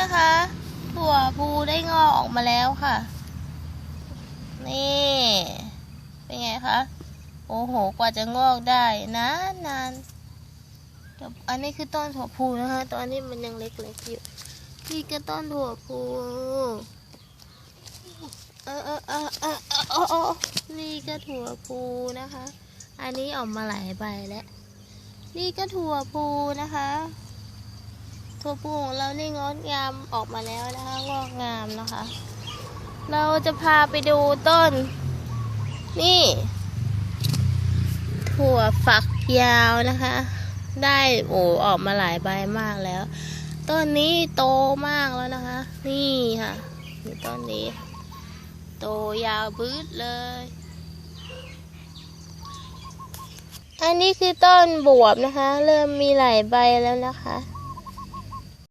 นะคะถั่วพูได้งอกออกมาแล้วค่ะ นี่ เป็นไงคะ โอ้โห กว่าจะงอกได้นานนานอันนี้คือต้นถั่วพูนะคะตอนนี้มันยังเล็กๆอยู่นี่ก็ต้นถั่วพูเออเออเออเออเออเออนี่ก็ถั่วพูนะคะ อันนี้ออกมาหลายใบแล้ว นี่ก็ถั่วพูนะคะ ถั่วพูของเรานี่งดงามออกมาแล้วนะคะ งอกงามนะคะ เราจะพาไปดูต้น นี่ ถั่วฝักยาวนะคะ ได้โอ้ออกมาหลายใบมากแล้ว ต้นนี้โตมากแล้วนะคะ นี่ค่ะนี่ต้นนี้ โตยาวบืดเลยอันนี้คือต้นบวบนะคะ เริ่มมีหลายใบแล้วนะคะ